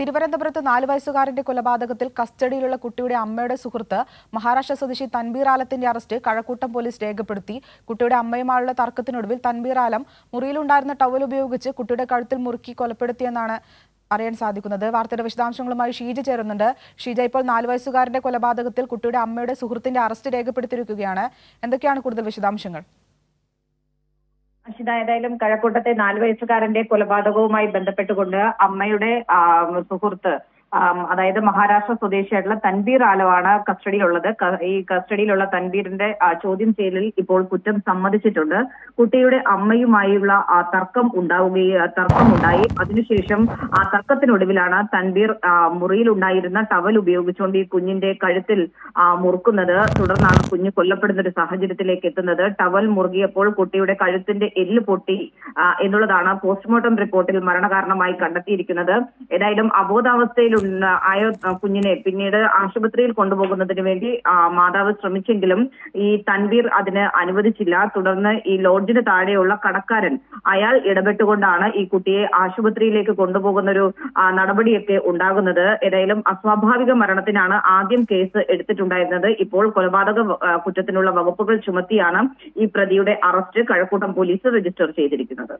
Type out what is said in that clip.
തിരുവനന്തപുരത്ത് നാല് വയസ്സുകാരന്റെ കൊലപാതകത്തിൽ കസ്റ്റഡിയിലുള്ള കുട്ടിയുടെ അമ്മയുടെ സുഹൃത്ത് മഹാരാഷ്ട്ര സ്വദേശി തൻബീർ ആലത്തിന്റെ അറസ്റ്റ് കഴക്കൂട്ടം പോലീസ് രേഖപ്പെടുത്തി. കുട്ടിയുടെ അമ്മയുമായുള്ള തർക്കത്തിനൊടുവിൽ തൻബീർ ആലം മുറിയിലുണ്ടായിരുന്ന ടവൽ ഉപയോഗിച്ച് കുട്ടിയുടെ കഴുത്തിൽ മുറുക്കി കൊലപ്പെടുത്തിയെന്നാണ് അറിയാൻ സാധിക്കുന്നത്. വാർത്തയുടെ വിശദാംശങ്ങളുമായി ഷീജ ചേരുന്നുണ്ട്. ഷീജ ഇപ്പോൾ നാല് വയസ്സുകാരന്റെ കൊലപാതകത്തിൽ കുട്ടിയുടെ അമ്മയുടെ സുഹൃത്തിന്റെ അറസ്റ്റ് രേഖപ്പെടുത്തിയിരിക്കുകയാണ്. എന്തൊക്കെയാണ് കൂടുതൽ വിശദാംശങ്ങൾ? അഷിത ഏതായാലും കഴക്കൂട്ടത്തെ നാല് വയസ്സുകാരന്റെ കൊലപാതകവുമായി ബന്ധപ്പെട്ടുകൊണ്ട് അമ്മയുടെ സുഹൃത്ത് അതായത് മഹാരാഷ്ട്ര സ്വദേശിയായിട്ടുള്ള തൻവീർ ആലവാണ് കസ്റ്റഡിയിലുള്ളത്. ഈ കസ്റ്റഡിയിലുള്ള തൻവീറിന്റെ ചോദ്യം ചെയ്യലിൽ ഇപ്പോൾ കുറ്റം സമ്മതിച്ചിട്ടുണ്ട്. കുട്ടിയുടെ അമ്മയുമായുള്ള തർക്കം ഉണ്ടാവുകയും തർക്കം തർക്കമുണ്ടായി. അതിനുശേഷം ആ തർക്കത്തിനൊടുവിലാണ് തൻവീർ മുറിയിൽ ഉണ്ടായിരുന്ന ടവൽ ഉപയോഗിച്ചുകൊണ്ട് ഈ കുഞ്ഞിന്റെ കഴുത്തിൽ മുറുക്കുന്നത് തുടർന്നാണ് കുഞ്ഞ് കൊല്ലപ്പെടുന്ന ഒരു സാഹചര്യത്തിലേക്ക് എത്തുന്നത്. ടവൽ മുറുകിയപ്പോൾ കുട്ടിയുടെ കഴുത്തിന്റെ എല്ല് പൊട്ടി എന്നുള്ളതാണ് പോസ്റ്റ്മോർട്ടം റിപ്പോർട്ടിൽ മരണകാരണമായി കണ്ടെത്തിയിരിക്കുന്നത്. ഏതായാലും അബോധാവസ്ഥയിൽ ഉള്ള ആയ കുഞ്ഞിനെ പിന്നീട് ആശുപത്രിയിൽ കൊണ്ടുപോകുന്നതിന് വേണ്ടി മാതാവ് ശ്രമിച്ചെങ്കിലും ഈ തൻവീർ അതിന് അനുവദിച്ചില്ല. തുടർന്ന് ഈ ലോഡ്ജിന് താഴെയുള്ള കടക്കാരൻ അയാൾ ഇടപെട്ടുകൊണ്ടാണ് ഈ കുട്ടിയെ ആശുപത്രിയിലേക്ക് കൊണ്ടുപോകുന്ന ഒരു നടപടിയൊക്കെ ഉണ്ടാകുന്നത്. ഏതായാലും അസ്വാഭാവിക മരണത്തിനാണ് ആദ്യം കേസ് എടുത്തിട്ടുണ്ടായിരുന്നത്. ഇപ്പോൾ കൊലപാതക കുറ്റത്തിനുള്ള വകുപ്പുകൾ ചുമത്തിയാണ് ഈ പ്രതിയുടെ അറസ്റ്റ് കഴക്കൂട്ടം പോലീസ് രജിസ്റ്റർ ചെയ്തിരിക്കുന്നത്.